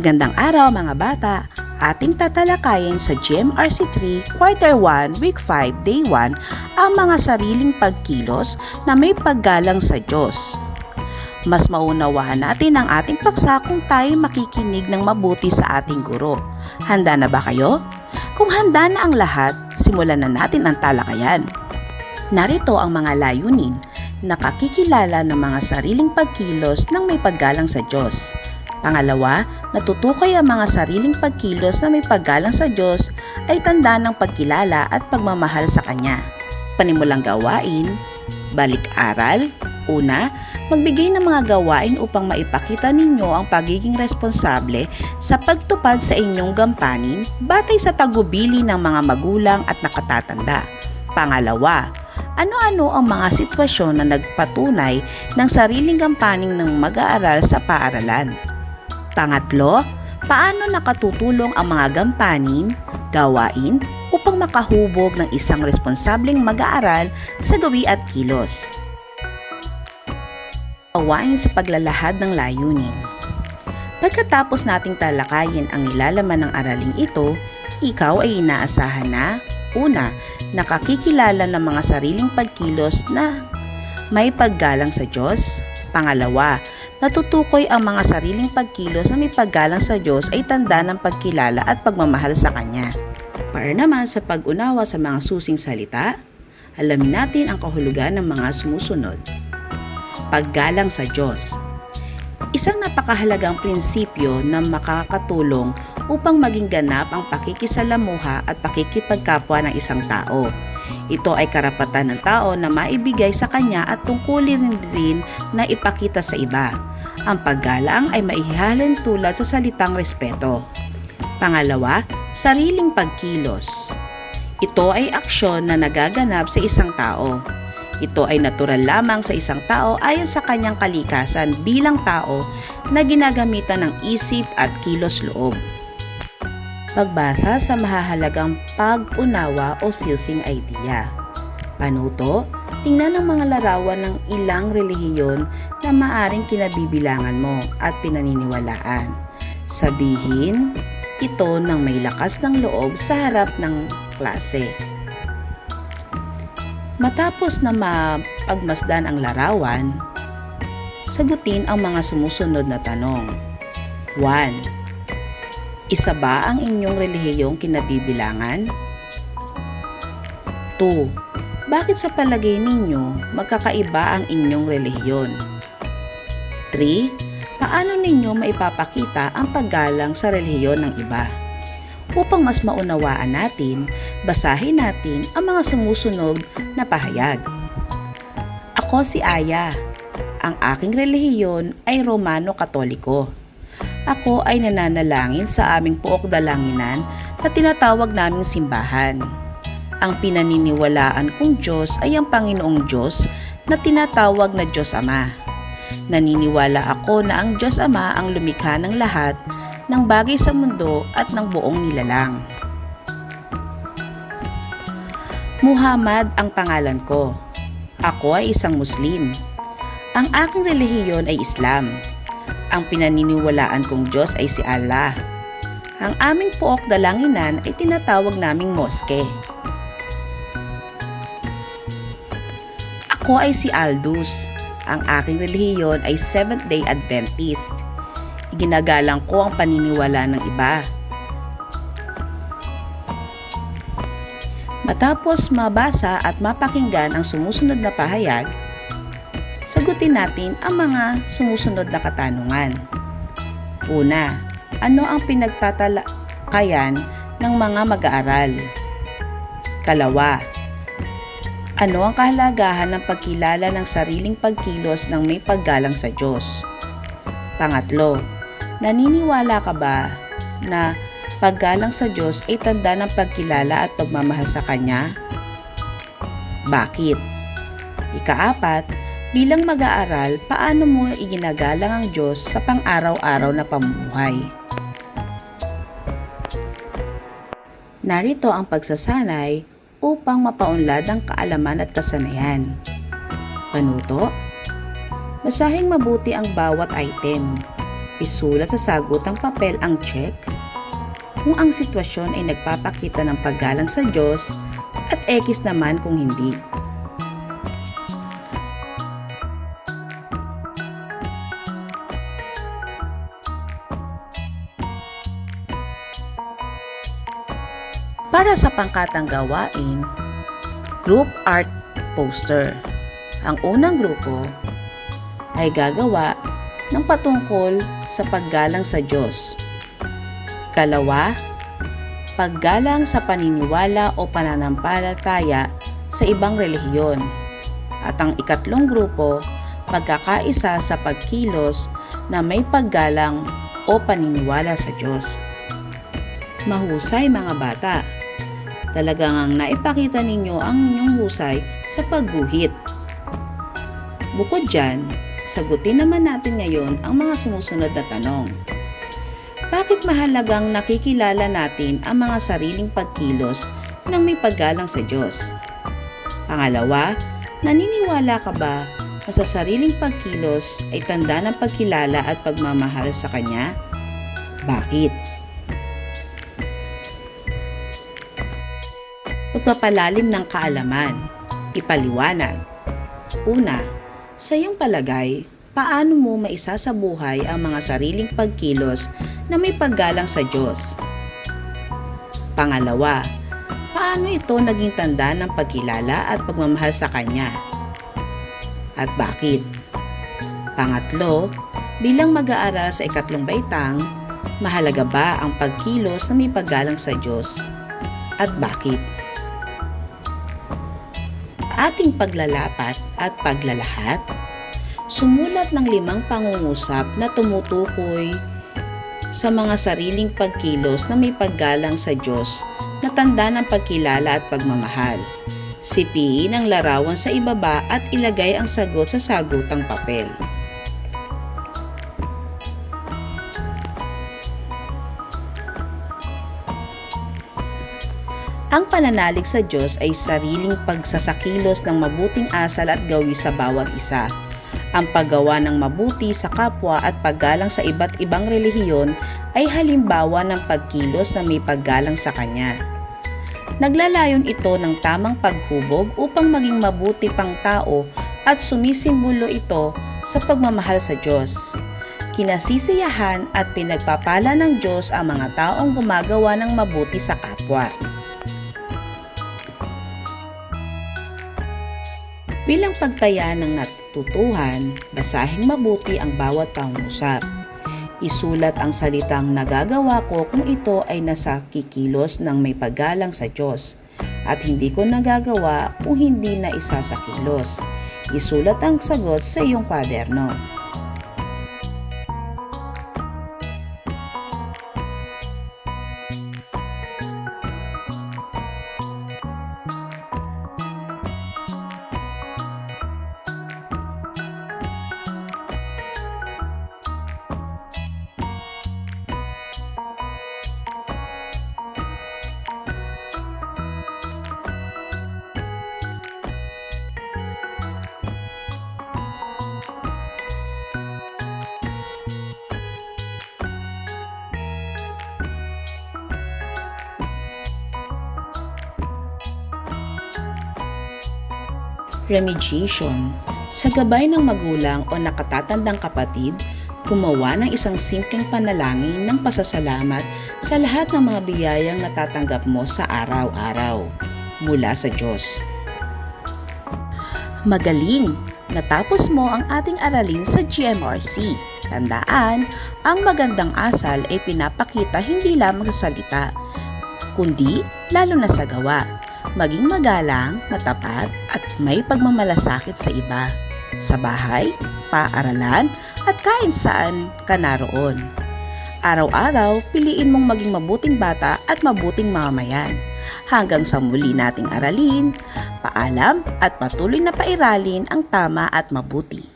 Gandang araw mga bata! Ating tatalakayin sa GMRC3 Quarter 1 Week 5 Day 1 ang mga sariling pagkilos na may paggalang sa Diyos. Mas maunawahan natin ang ating paksa kung tayo makikinig ng mabuti sa ating guro. Handa na ba kayo? Kung handa na ang lahat, simulan na natin ang talakayan. Narito ang mga layunin nakakikilala ng mga sariling pagkilos ng may paggalang sa Diyos. Pangalawa, natutukoy ang mga sariling pagkilos na may paggalang sa Diyos ay tanda ng pagkilala at pagmamahal sa Kanya. Panimulang gawain, balik-aral, una, magbigay ng mga gawain upang maipakita ninyo ang pagiging responsable sa pagtupad sa inyong gampanin batay sa tagubili ng mga magulang at nakatatanda. Pangalawa, ano-ano ang mga sitwasyon na nagpatunay ng sariling gampaning ng mag-aaral sa paaralan? Pangatlo, paano nakatutulong ang mga gampanin, gawain upang makahubog ng isang responsableng mag-aaral sa gawi at kilos? Gawain sa paglalahad ng layunin. Pagkatapos nating talakayin ang nilalaman ng araling ito, ikaw ay inaasahan na Una, nakakikilala ng mga sariling pagkilos na may paggalang sa Diyos. Pangalawa, natutukoy ang mga sariling pagkilos na may paggalang sa Diyos ay tanda ng pagkilala at pagmamahal sa Kanya. Para naman sa pag-unawa sa mga susing salita, alamin natin ang kahulugan ng mga sumusunod. Paggalang sa Diyos Isang napakahalagang prinsipyo na makakatulong upang maging ganap ang pakikisalamuha at pakikipagkapwa ng isang tao. Ito ay karapatan ng tao na maibigay sa kanya at tungkulin rin na ipakita sa iba. Ang paggalang ay maihalin tulad sa salitang respeto. Pangalawa, sariling pagkilos. Ito ay aksyon na nagaganap sa isang tao. Ito ay natural lamang sa isang tao ayon sa kanyang kalikasan bilang tao na ginagamitan ng isip at kilos loob. Pagbasa sa mahahalagang pag-unawa o susing idea. Panuto, tingnan ang mga larawan ng ilang relihiyon na maaring kinabibilangan mo at pinaniniwalaan. Sabihin ito ng may lakas ng loob sa harap ng klase. Matapos na mapagmasdan ang larawan, sagutin ang mga sumusunod na tanong. 1. Isa ba ang inyong relihiyong kinabibilangan? 2. Bakit sa palagay ninyo magkakaiba ang inyong relihiyon? 3. Paano ninyo maipapakita ang paggalang sa relihiyon ng iba? Upang mas maunawaan natin, basahin natin ang mga sumusunod na pahayag. Ako si Aya. Ang aking relihiyon ay Romano Katoliko. Ako ay nananalangin sa aming puok dalanginan na tinatawag naming simbahan. Ang pinaniniwalaan kong Diyos ay ang Panginoong Diyos na tinatawag na Diyos Ama. Naniniwala ako na ang Diyos Ama ang lumikha ng lahat ng bagay sa mundo at ng buong nilalang. Muhammad ang pangalan ko. Ako ay isang Muslim. Ang aking relihiyon ay Islam. Ang pinaniniwalaan kong Diyos ay si Allah. Ang aming puok dalanginan ay tinatawag naming moske. Ako ay si Aldous. Ang aking relihiyon ay Seventh-day Adventist iginagalang ko ang paniniwala ng iba. Matapos mabasa at mapakinggan ang sumusunod na pahayag, sagutin natin ang mga sumusunod na katanungan. Una, ano ang pinagtatalakayan ng mga mag-aaral? Kalawa, ano ang kahalagahan ng pagkilala ng sariling pagkilos ng may paggalang sa Diyos? Pangatlo, Naniniwala ka ba na paggalang sa Diyos ay tanda ng pagkilala at pagmamahal sa Kanya? Bakit? Ikaapat, bilang mag-aaral, paano mo iginagalang ang Diyos sa pang-araw-araw na pamumuhay? Narito ang pagsasanay upang mapaunlad ang kaalaman at kasanayan. Panuto, Masahing mabuti ang bawat item Isulat sa sagutang papel ang check kung ang sitwasyon ay nagpapakita ng paggalang sa Diyos at X naman kung hindi. Para sa pangkatang gawain, Group Art Poster. Ang unang grupo ay gagawa ng patungkol sa paggalang sa Diyos. Ikalawa, paggalang sa paniniwala o pananampalataya sa ibang relihiyon. At ang ikatlong grupo, pagkakaisa sa pagkilos na may paggalang o paniniwala sa Diyos. Mahusay mga bata. Talagang ang naipakita ninyo ang inyong husay sa pagguhit. Bukod dyan, sagutin naman natin ngayon ang mga sumusunod na tanong. Bakit mahalagang nakikilala natin ang mga sariling pagkilos ng may paggalang sa Diyos? Pangalawa, naniniwala ka ba na sa sariling pagkilos ay tanda ng pagkilala at pagmamahal sa Kanya? Bakit? Pagpapalalim ng kaalaman. Ipaliwanag. Una, sa iyong palagay, paano mo maisasabuhay ang mga sariling pagkilos na may paggalang sa Diyos? Pangalawa, paano ito naging tanda ng pagkilala at pagmamahal sa Kanya? At bakit? Pangatlo, bilang mag-aaral sa ikatlong baitang, mahalaga ba ang pagkilos na may paggalang sa Diyos? At bakit? Ating paglalapat at paglalahat, sumulat ng limang pangungusap na tumutukoy sa mga sariling pagkilos na may paggalang sa Diyos na tanda ng pagkilala at pagmamahal. Sipiin ang larawan sa ibaba at ilagay ang sagot sa sagutang papel. Ang pananalig sa Diyos ay sariling pagsasakilos ng mabuting asal at gawi sa bawat isa. Ang paggawa ng mabuti sa kapwa at paggalang sa iba't ibang relihiyon ay halimbawa ng pagkilos na may paggalang sa Kanya. Naglalayon ito ng tamang paghubog upang maging mabuti pang tao at sumisimbolo ito sa pagmamahal sa Diyos. Kinasisiyahan at pinagpapala ng Diyos ang mga taong gumagawa ng mabuti sa kapwa. Bilang pagtaya ng natutuhan, basahin mabuti ang bawat pangusap. Isulat ang salitang nagagawa ko kung ito ay nasa kikilos ng may paggalang sa Diyos at hindi ko nagagawa kung hindi na isa sa kilos. Isulat ang sagot sa iyong kwaderno. Remediation. Sa gabay ng magulang o nakatatandang kapatid, gumawa ng isang simpleng panalangin ng pasasalamat sa lahat ng mga biyayang natatanggap mo sa araw-araw mula sa Diyos. Magaling! Natapos mo ang ating aralin sa GMRC. Tandaan, ang magandang asal ay pinapakita hindi lamang sa salita, kundi lalo na sa gawa maging magalang, matapat at may pagmamalasakit sa iba, sa bahay, paaralan at kain saan ka naroon. Araw-araw, piliin mong maging mabuting bata at mabuting mamamayan. Hanggang sa muli nating aralin, paalam at patuloy na pairalin ang tama at mabuti.